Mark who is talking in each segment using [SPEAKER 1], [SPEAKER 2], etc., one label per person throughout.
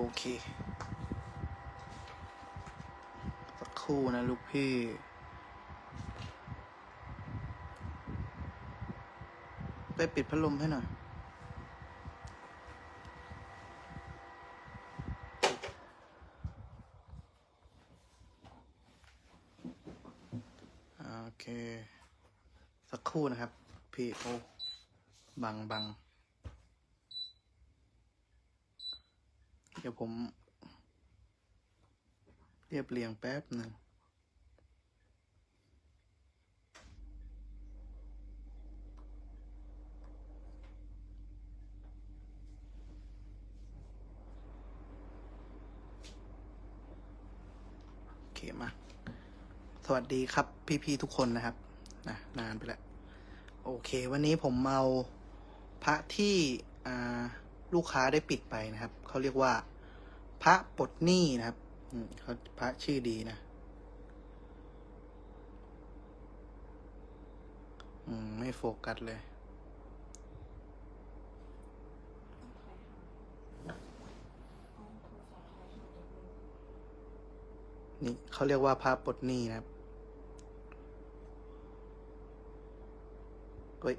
[SPEAKER 1] โอเค สักครู่นะลูกพี่ไปปิดพัดลมให้หน่อย โอเค สักครู่นะครับ พี่โอ้บังบัง เดี๋ยว ผม เรียบเรียงแป๊บหนึ่งโอเคมา สวัสดีครับพี่ ๆ ทุกคนนะครับนะนานไปแล้ว โอเค วันนี้ผมเอาพระที่ลูกค้าได้ปิดไปนะครับ เขาเรียกว่า พระปลดหนี้นะครับเขาพระชื่อดีนะมไม่โฟกัสเลย นี่เขาเรียกว่าพระปลดหนี้นะครับเฮ้ย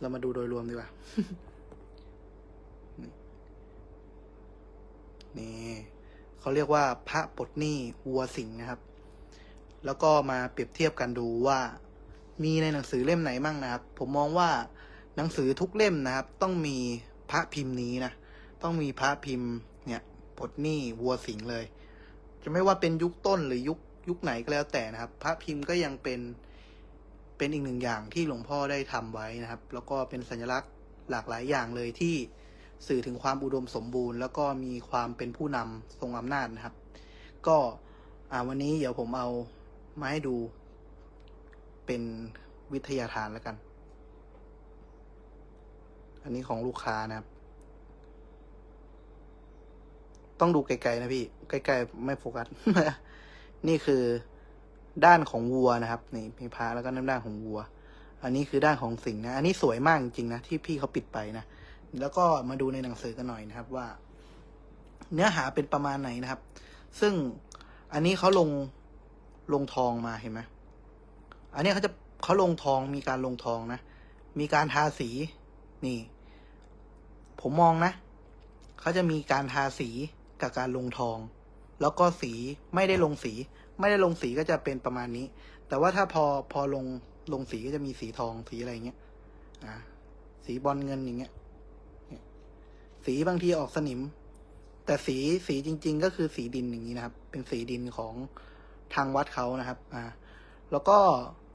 [SPEAKER 1] เรามาดูโดยรวมดีกว่า นี่เขาเรียกว่าพระปลดหนี้วัวสิงนะครับ แล้วก็มาเปรียบเทียบกันดูว่ามีในหนังสือเล่มไหนมั่งนะครับ ผมมองว่าหนังสือทุกเล่มนะครับ ต้องมีพระพิมพ์นี้นะ ต้องมีพระพิมพ์เนี่ยปลดหนี้วัวสิงเลย จะไม่ว่าเป็นยุคต้นหรือยุคยุคไหนก็แล้วแต่นะครับ พระพิมพ์ก็ยังเป็นเป็นอีกหนึ่งอย่างที่หลวงพ่อได้ทำไว้นะครับ แล้วก็เป็นสัญลักษณ์หลากหลายอย่างเลยที่ สื่อถึงความอุดมสมบูรณ์ แล้วก็มีความเป็นผู้นำทรงอำนาจนะครับ ก็วันนี้เดี๋ยวผมเอามาให้ดูเป็นวิทยาทานแล้วกัน อันนี้ของลูกค้านะครับ ต้องดูไกลๆนะพี่ ใกล้ๆไม่โฟกัส นี่คือด้านของวัวนะครับ นี่มีพระแล้วก็น้ำด้านของวัว อันนี้คือด้านของสิงห์นะ อันนี้สวยมากจริงๆนะที่พี่เขาปิดไปนะ แล้วก็มาดูในหนังสือกันหน่อยนะครับว่า เนื้อหาเป็นประมาณไหนนะครับ ซึ่งอันนี้เขาลงลงทองมาเห็นไหมอันนี้เขาจะเขาลงทองมีการลงทองนะ มีการทาสีนี่ ผมมองนะเขาจะมีการทาสีกับการลงทอง แล้วก็สีไม่ได้ลงสี ไม่ได้ลงสีก็จะเป็นประมาณนี้ แต่ว่าถ้าพอพอลงลงสีก็จะมีสีทองสีอะไรเงี้ยอ่าสีบอลเงินอย่างเงี้ยเนี่ย สีบางทีออกสนิม แต่สีสีจริง ๆ ก็คือสีดินอย่างนี้นะครับ เป็นสีดินของทางวัดเขานะครับ อ่า แล้วก็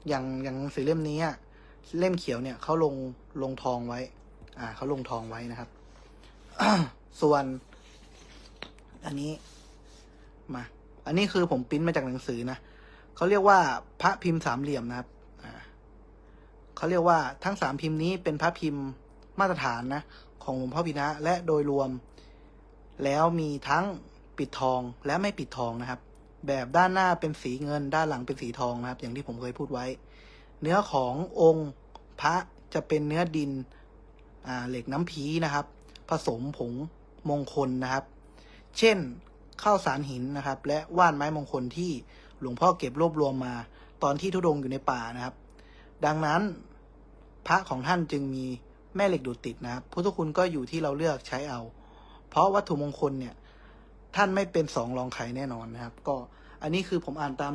[SPEAKER 1] อย่างอย่างสือเล่มนี้เล่มเขียวเนี่ยเขาลงลงทองไว้ อ่าเขาลงทองไว้นะครับ ส่วน อันนี้มา อันนี้คือผมปริ้นมาจากหนังสือนะเขาเรียกว่าพระพิมพ์สามเหลี่ยมนะครับอ่าเขาเรียกว่าทั้งสามพิมพ์นี้เป็นพระพิมพ์มาตรฐานนะ ของหลวงพ่อพินะและโดยรวม แล้วมีทั้งปิดทองและไม่ปิดทองนะครับ แบบด้านหน้าเป็นสีเงินด้านหลังเป็นสีทองนะครับ อย่างที่ผมเคยพูดไว้ เนื้อขององค์พระจะเป็นเนื้อดินเหล็กน้ำพีนะครับ ผสมผงมงคลนะครับ เช่นข้าวสารหินนะครับ และว่านไม้มงคลที่หลวงพ่อเก็บรวบรวมมาตอนที่ทุดงอยู่ในป่านะครับ ดังนั้นพระของท่านจึงมี แม่เหล็กดูดติดนะครับพุทธคุณก็อยู่ที่เราเลือกใช้เอา เพราะวัตถุมงคลเนี่ย ท่านไม่เป็นสองรองใครแน่นอนนะครับ ก็อันนี้คือผมอ่านตาม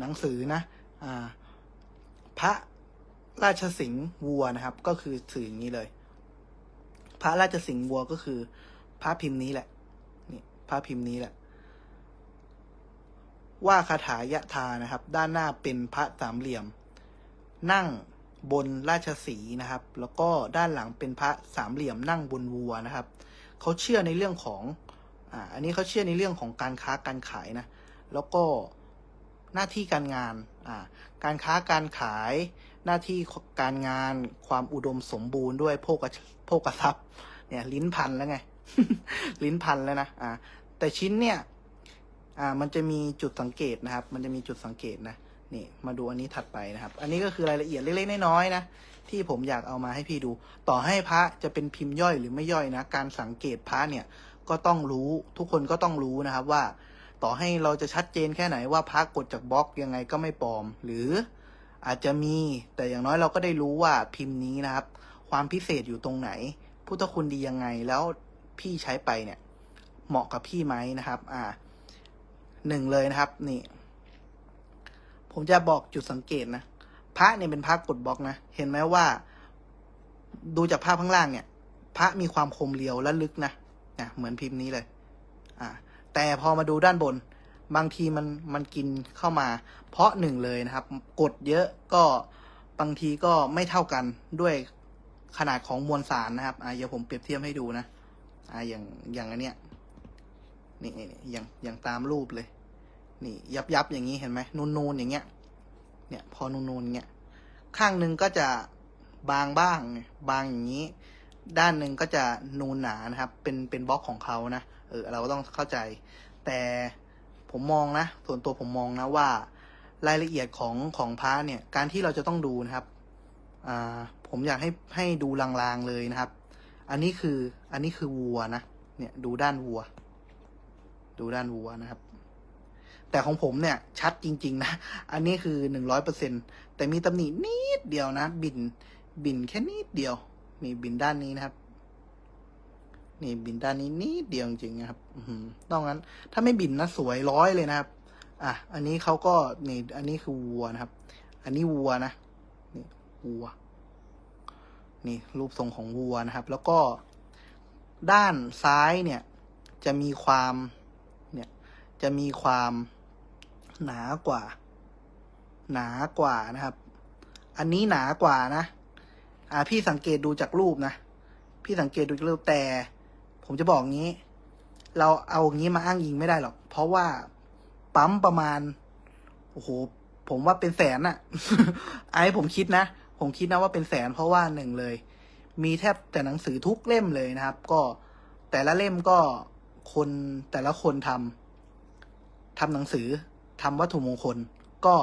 [SPEAKER 1] หนังสือนะ อ่า พระราชสิงห์วัวนะครับ ก็คือสื่ออย่างนี้เลย พระราชสิงห์วัวก็คือ พระพิมพ์นี้แหละ นี่พระพิมพ์นี้แหละ ว่าคาถายะทานะครับ ด้านหน้าเป็นพระสามเหลี่ยม นั่ง บนราชสีนะครับ แล้วก็ด้านหลังเป็นพระสามเหลี่ยมนั่งบนวัวนะครับเขาเชื่อในเรื่องของอ่าอันนี้เขาเชื่อในเรื่องของการค้าการขายนะแล้วก็หน้าที่การงานอ่าการค้าการขายหน้าที่การงานความอุดมสมบูรณ์ด้วยโภกโภกทรัพย์เนี่ยลิ้นพันแล้วไง ลิ้นพันแล้วนะอ่าแต่ชิ้นเนี่ยอ่ามันจะมีจุดสังเกตนะครับ มันจะมีจุดสังเกตนะ นี่มาดูอันนี้ถัดไปนะครับ อันนี้ก็คือรายละเอียดเล็กๆน้อยๆนะที่ผมอยากเอามาให้พี่ดู ต่อให้พระจะเป็นพิมพ์ย่อยหรือไม่ย่อยนะ การสังเกตพระเนี่ยก็ต้องรู้ทุกคนก็ต้องรู้นะครับว่า ต่อให้เราจะชัดเจนแค่ไหนว่าพระกดจากบล็อกยังไงก็ไม่ปลอม หรืออาจจะมีแต่อย่างน้อยเราก็ได้รู้ว่าพิมพ์นี้นะครับ ความพิเศษอยู่ตรงไหน พุทธคุณดียังไงแล้วพี่ใช้ไปเนี่ย เหมาะกับพี่ไหมนะครับ อ่าหนึ่งเลยนะครับ นี่ ผมจะบอกจุดสังเกตนะพระเนี่ยเป็นพระกดบล็อกนะ เห็นไหมว่า ดูจากภาพข้างล่างเนี่ย พระมีความคมเรียวและลึกนะนะเหมือนพิมพ์นี้เลย อ่า แต่พอมาดูด้านบน บางทีมันมันกินเข้ามา เพราะหนึ่งเลยนะครับ กดเยอะก็บางทีก็ไม่เท่ากันด้วยขนาดของมวลสารนะครับอ่าเดี๋ยวผมเปรียบเทียบให้ดูนะอ่าอย่างอย่างอันเนี้ยนี่นี่นี่อย่างอย่างตามรูปเลย นี่ยับยับอย่างนี้เห็นไหมนูนนูนๆอย่างเงี้ย เนี่ยพอนูนนูนๆเงี้ยข้างหนึ่งก็จะบางบ้างบางอย่างนี้ ด้านหนึ่งก็จะนูนหนานะครับ เป็นเป็นบล็อกของเขานะเออเราก็ต้องเข้าใจ แต่ผมมองนะ ส่วนตัวผมมองนะว่ารายละเอียดของของพระเนี่ย การที่เราจะต้องดูนะครับอ่าผมอยากให้ให้ดูลางๆเลยนะครับ อันนี้คืออันนี้คือวัวนะเนี่ยดูด้านวัว ดูด้านวัวนะครับ แต่ของผมเนี่ยชัดจริง ๆ นะ อันนี้คือหนึ่งร้อยเปอร์เซ็นแต่มีตำหนินิดเดียวนะ บิน บินแค่นิดเดียวนี่บินด้านนี้นะครับ นี่บินด้านนี้นิดเดียวจริงๆนะครับอือหือต้องงั้น ถ้าไม่บินนะสวยร้อยเลยนะครับ อะ อันนี้เขาก็นี่ อันนี้คือวัวนะครับ อันนี้วัวนะ นี่วัว นี่รูปทรงของวัวนะครับ แล้วก็ด้านซ้ายเนี่ย จะมีความ เนี่ย จะมีความ หนากว่า หนากว่านะครับ อันนี้หนากว่านะ อ่าพี่สังเกตดูจากรูปนะ พี่สังเกตดูจากรูปแต่ ผมจะบอกงี้ เราเอางี้มาอ้างอิงไม่ได้หรอก เพราะว่าปั๊มประมาณ โอ้โห ผมว่าเป็นแสนอะไอ้ผมคิดนะ ผมคิดนะว่าเป็นแสนเพราะว่าหนึ่งเลย มีแทบแต่หนังสือทุกเล่มเลยนะครับ ก็แต่ละเล่มก็คนแต่ละคนทำทำหนังสือ ทำวัตถุมงคล ก็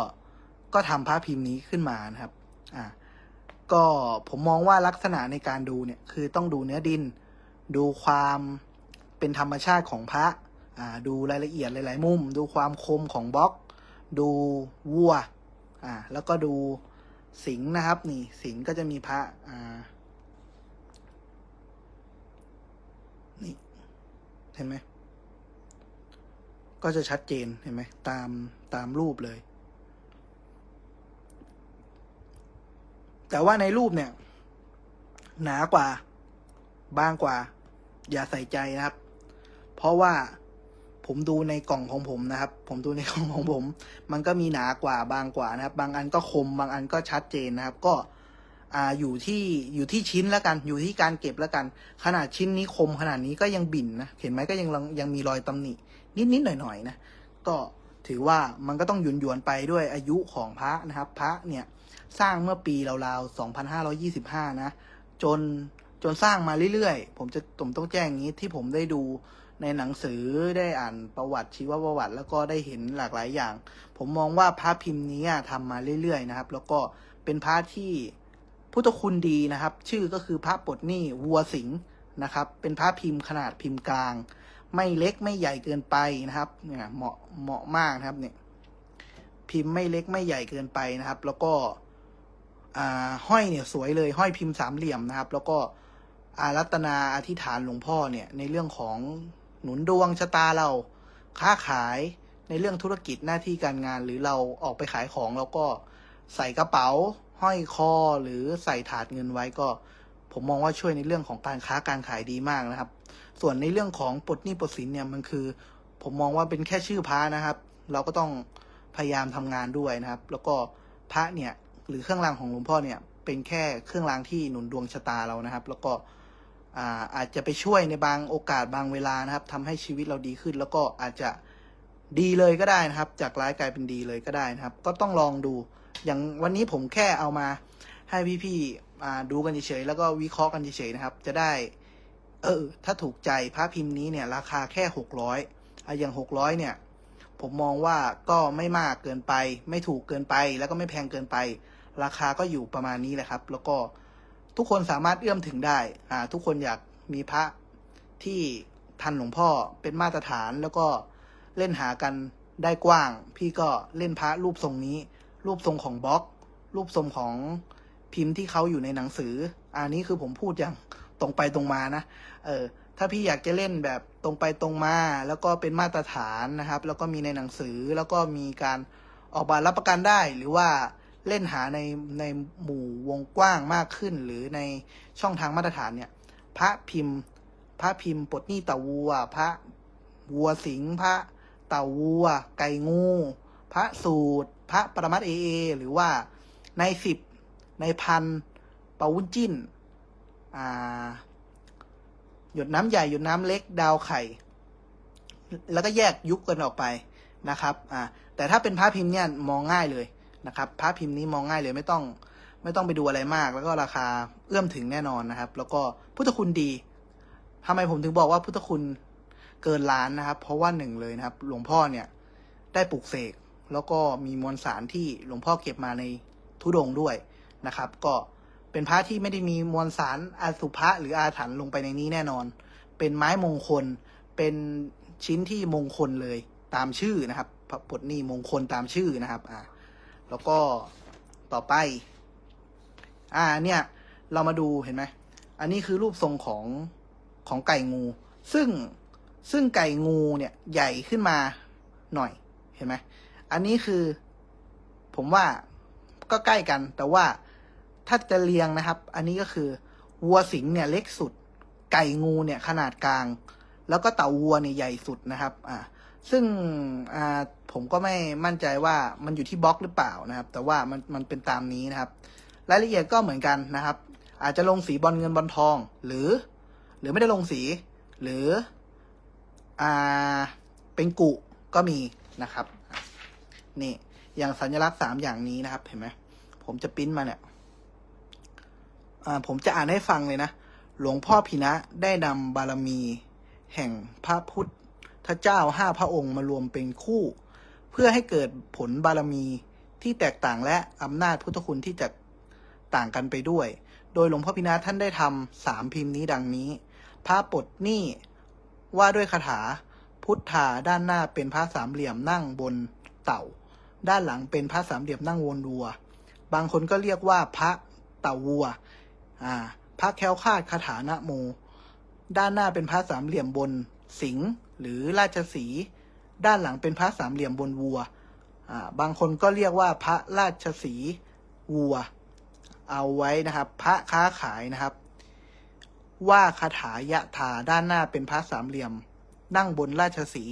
[SPEAKER 1] ก็ทำพระพิมพ์นี้ขึ้นมานะครับอ่าก็ผมมองว่าลักษณะในการดูเนี่ยคือต้องดูเนื้อดิน ดูความเป็นธรรมชาติของพระอ่าดูรายละเอียดหลาย ๆ มุม ดูความคมของบล็อก ดูวัวอ่าแล้วก็ดูสิงนะครับนี่สิงก็จะมีพระอ่านี่เห็นไหม ก็จะชัดเจนเห็นไหมตามตามรูปเลย แต่ว่าในรูปเนี่ย หนากว่าบางกว่า อย่าใส่ใจนะครับ เพราะว่าผมดูในกล่องของผมนะครับ ผมดูในกล่องของผม มันก็มีหนากว่าบางกว่านะครับ บางอันก็คม บางอันก็ชัดเจนนะครับ ก็อ่าอยู่ที่อยู่ที่ชิ้นแล้วกัน อยู่ที่การเก็บแล้วกัน ขนาดชิ้นนี้คมขนาดนี้ก็ยังบิ่นนะ เห็นไหมก็ยังยังมีรอยตำหนิ นิดๆหน่อยๆนะก็ถือว่ามันก็ต้องหยุนหยวนๆไปด้วยอายุของพระนะครับ พระเนี่ยสร้างเมื่อปีราวๆ 2525 นะ จนจนสร้างมาเรื่อยๆ ผมจะผมต้องแจ้งอย่างนี้ที่ผมได้ดูในหนังสือได้อ่านประวัติชีวประวัติ แล้วก็ได้เห็นหลากหลายอย่าง ผมมองว่าพระพิมพ์นี้อะทำมาเรื่อยๆนะครับ แล้วก็เป็นพระที่พุทธคุณดีนะครับ ชื่อก็คือพระปดนี้วัวสิงนะครับ เป็นพระพิมพ์ขนาดพิมพ์กลาง ไม่เล็กไม่ใหญ่เกินไปนะครับเนี่ยเหมาะเหมาะมากนะครับเนี่ยพิมพ์ไม่เล็กไม่ใหญ่เกินไปนะครับ แล้วก็ห้อยเนี่ยสวยเลย ห้อยพิมพ์สามเหลี่ยมนะครับ แล้วก็อารัตนาอธิษฐานหลวงพ่อเนี่ยในเรื่องของหนุนดวงชะตาเราค้าขายในเรื่องธุรกิจหน้าที่การงานหรือเราออกไปขายของเราก็ใส่กระเป๋า ห้อยคอหรือใส่ถาดเงินไว้ก็ ผมมองว่าช่วยในเรื่องของการค้าการขายดีมากนะครับ ส่วนในเรื่องของปลดหนี้ปลดสินเนี่ยมันคือ ผมมองว่าเป็นแค่ชื่อพระนะครับ เราก็ต้องพยายามทำงานด้วยนะครับ แล้วก็พระเนี่ยหรือเครื่องรางของหลวงพ่อเนี่ยเป็นแค่เครื่องรางที่หนุนดวงชะตาเรานะครับ แล้วก็อาอาจจะไปช่วยในบางโอกาสบางเวลานะครับทำให้ชีวิตเราดีขึ้น แล้วก็อาจจะดีเลยก็ได้นะครับ จากร้ายกลายเป็นดีเลยก็ได้นะครับ ก็ต้องลองดู อย่างวันนี้ผมแค่เอามาให้พี่ๆอ่าดูกันเฉยๆแล้วก็วิเคราะห์กันเฉยๆนะครับ จะได้ เออ ถ้าถูกใจพระพิมพ์นี้เนี่ย ราคาแค่หกร้อยอะอย่างหกร้อยเนี่ย ผมมองว่าก็ไม่มากเกินไป ไม่ถูกเกินไป แล้วก็ไม่แพงเกินไป ราคาก็อยู่ประมาณนี้แหละครับ แล้วก็ทุกคนสามารถเอื้อมถึงได้ อ่า ทุกคนอยากมีพระที่ทันหลวงพ่อเป็นมาตรฐานแล้วก็เล่นหากันได้กว้าง พี่ก็เล่นพระรูปทรงนี้ รูปทรงของบล็อก รูปทรงของพิมพ์ที่เขาอยู่ในหนังสือ อันนี้คือผมพูดอย่าง ตรงไปตรงมานะ เออ ถ้าพี่อยากจะเล่นแบบตรงไปตรงมา แล้วก็เป็นมาตรฐานนะครับ แล้วก็มีในหนังสือ แล้วก็มีการออกมารับประกันได้ หรือว่าเล่นหาในในหมู่วงกว้างมากขึ้น หรือในช่องทางมาตรฐานเนี่ย พระพิมพ์ พระพิมพ์ปลดหนี้เต่าวัว พระวัวสิงพระเต่าวัว ไก่งู พระสูตร พระปรมัตเอเอ หรือว่าในสิบในพันปาวุ้นจิ้น หยดน้ำใหญ่หยดน้ำเล็กดาวไข่ แล้วก็แยกยุคกันออกไปนะครับแต่ถ้าเป็นพระพิมพ์เนี่ยมองง่ายเลยนะครับพระพิมพ์นี้มองง่ายเลยไม่ต้องไม่ต้องไปดูอะไรมาก แล้วก็ราคาเอื้อมถึงแน่นอนนะครับ แล้วก็พุทธคุณดีทำไมผมถึงบอกว่าพุทธคุณเกินล้านนะครับ เพราะว่าหนึ่งเลยนะครับ หลวงพ่อเนี่ยได้ปลูกเสกแล้วก็มีมวลสารที่หลวงพ่อเก็บมาในทุดงด้วยนะครับ ก็ เป็นพระที่ไม่ได้มีมวลสารอาสุภะหรืออาถรรพ์ลงไปในนี้แน่นอน เป็นไม้มงคล เป็นชิ้นที่มงคลเลยตามชื่อนะครับพระปลดนี้มงคลตามชื่อนะครับอ่าแล้วก็ต่อไป อ่าเนี่ย เรามาดูเห็นไหมอันนี้คือรูปทรงของของไก่งู ซึ่งซึ่งไก่งูเนี่ยใหญ่ขึ้นมาหน่อยเห็นไหมอันนี้คือ ผมว่าก็ใกล้กันแต่ว่า ถ้าจะเรียงนะครับ อันนี้ก็คือ วัวสิงห์เนี่ยเล็กสุด ไก่งูเนี่ยขนาดกลาง แล้วก็เต่าวัวเนี่ยใหญ่สุดนะครับอ่าซึ่งอ่าผมก็ไม่มั่นใจว่ามันอยู่ที่บล็อกหรือเปล่านะครับ แต่ว่ามันมันเป็นตามนี้นะครับ รายละเอียดก็เหมือนกันนะครับ อาจจะลงสีบอลเงินบอลทอง หรือ หรือไม่ได้ลงสี หรืออ่าเป็นกุก็มีนะครับ นี่อย่างสัญลักษณ์สามอย่างนี้นะครับ เห็นไหมผมจะปิ้นมาเนี่ย ผมจะอ่านให้ฟังเลยนะ หลวงพ่อพินะได้นำบารมี แห่งพระพุทธเจ้าห้าพระองค์มารวมเป็นคู่ เพื่อให้เกิดผลบารมีที่แตกต่างและอำนาจพุทธคุณที่จะต่างกันไปด้วย โดยหลวงพ่อพินาท่านได้ทำสามพิมพ์นี้ดังนี้ พระปดนี้ว่าด้วยคาถาพุทธาด้านหน้าเป็นพระสามเหลี่ยมนั่งบนเต่า ด้านหลังเป็นพระสามเหลี่ยมนั่งวนวัว บางคนก็เรียกว่าพระเต่าวัว อ่าพระแคล้วคาดคาถานะโม ด้านหน้าเป็นพระสามเหลี่ยมบนสิงห์หรือราชสี ด้านหลังเป็นพระสามเหลี่ยมบนวัวอ่าบางคนก็เรียกว่าพระราชสีวัว เอาไว้นะครับ พระค้าขายนะครับ ว่าคาถายะถาด้านหน้าเป็นพระสามเหลี่ยม นั่งบนราชสี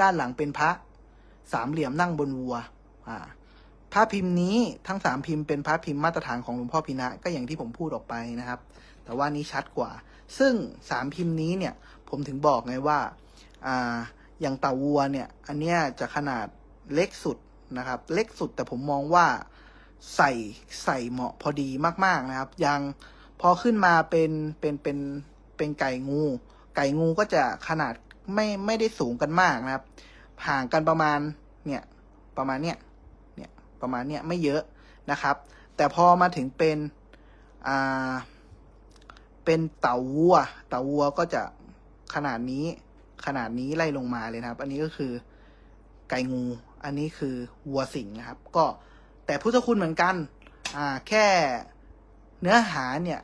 [SPEAKER 1] ด้านหลังเป็นพระสามเหลี่ยมนั่งบนวัวอ่า พระพิมพ์นี้ทั้งสามพิมพ์เป็นพระพิมพ์มาตรฐานของหลวงพ่อพินะก็อย่างที่ผมพูดออกไปนะครับ แต่ว่านี้ชัดกว่า ซึ่งสามพิมพ์นี้เนี่ยผมถึงบอกไงว่าอ่าอย่างเต่าวัวเนี่ย อันเนี้ยจะขนาดเล็กสุดนะครับ เล็กสุดแต่ผมมองว่าใส่ใส่เหมาะพอดีมาก ๆนะครับ ยังพอขึ้นมาเป็นเป็นเป็นเป็นไก่งู ไก่งูก็จะขนาดไม่ไม่ได้สูงกันมากนะครับ ห่างกันประมาณเนี่ยประมาณเนี้ยเนี่ย ประมาณเนี้ยไม่เยอะนะครับ แต่พอมาถึงเป็นอ่าเป็นเต่าวัว เต่าวัวก็จะขนาดนี้ขนาดนี้ไล่ลงมาเลยนะครับ อันนี้ก็คือไก่งู อันนี้คือวัวสิงนะครับ ก็แต่พุทธคุณเหมือนกัน อ่าแค่เนื้อหาเนี่ย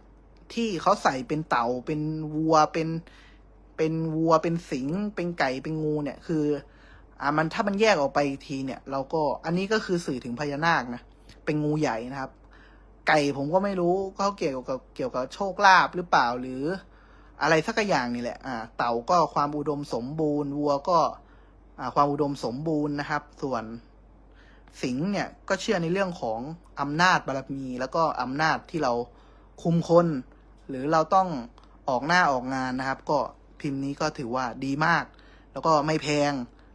[SPEAKER 1] ที่เขาใส่เป็นเต่าเป็นวัวเป็นเป็นวัวเป็นสิงเป็นไก่เป็นงูเนี่ยคือ อ่ามันถ้ามันแยกออกไปอีกทีเนี่ย เราก็อันนี้ก็คือสื่อถึงพญานาคนะเป็นงูใหญ่นะครับ ไก่ผมก็ไม่รู้เขาเกี่ยวกับเกี่ยวกับโชคลาภหรือเปล่าหรืออะไรสักอย่างนี่แหละอ่าเต่าก็ความอุดมสมบูรณ์วัวก็อ่าความอุดมสมบูรณ์นะครับ ส่วนสิงห์เนี่ยก็เชื่อในเรื่องของอำนาจบารมี แล้วก็อำนาจที่เราคุมคน หรือเราต้องออกหน้าออกงานนะครับ ก็พิมพ์นี้ก็ถือว่าดีมาก แล้วก็ไม่แพง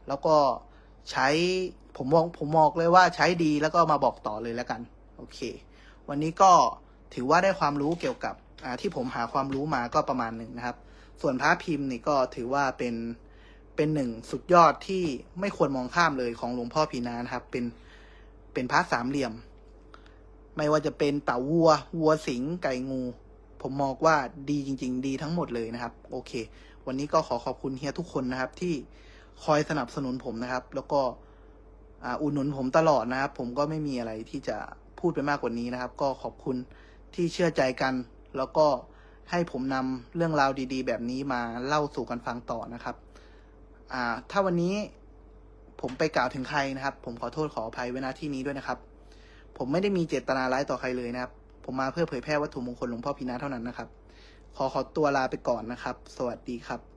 [SPEAKER 1] แล้วก็ใช้ผมมองผมมองเลยว่าใช้ดีแล้วก็มาบอกต่อเลยแล้วกัน โอเค วันนี้ก็ถือว่าได้ความรู้เกี่ยวกับที่ผมหาความรู้มาก็ประมาณหนึ่งนะครับ ส่วนพระพิมพ์นี่ก็ถือว่าเป็นเป็นหนึ่งสุดยอดที่ไม่ควรมองข้ามเลยของหลวงพ่อพีนานะครับ เป็นเป็นพระสามเหลี่ยม ไม่ว่าจะเป็นเต่าวัว วัวสิงไก่งู ผมมองว่าดีจริง ๆ ดีทั้งหมดเลยนะครับ โอเค วันนี้ก็ขอขอบคุณเฮียทุกคนนะครับที่ คอยสนับสนุนผมนะครับ แล้วก็อ่าอุดหนุนผมตลอดนะครับ ผมก็ไม่มีอะไรที่จะพูดไปมากกว่านี้นะครับ ก็ขอบคุณที่เชื่อใจกัน แล้วก็ให้ผมนำเรื่องราวดี ๆ แบบนี้มาเล่าสู่กันฟังต่อนะครับอ่าถ้าวันนี้ผมไปกล่าวถึงใครนะครับ ผมขอโทษขออภัยไว้ณที่นี้ด้วยนะครับ ผมไม่ได้มีเจตนาร้ายต่อใครเลยนะครับ ผมมาเพื่อเผยแพร่วัตถุมงคลหลวงพ่อพีนาเท่านั้นนะครับ ขอขอตัวลาไปก่อนนะครับ สวัสดีครับ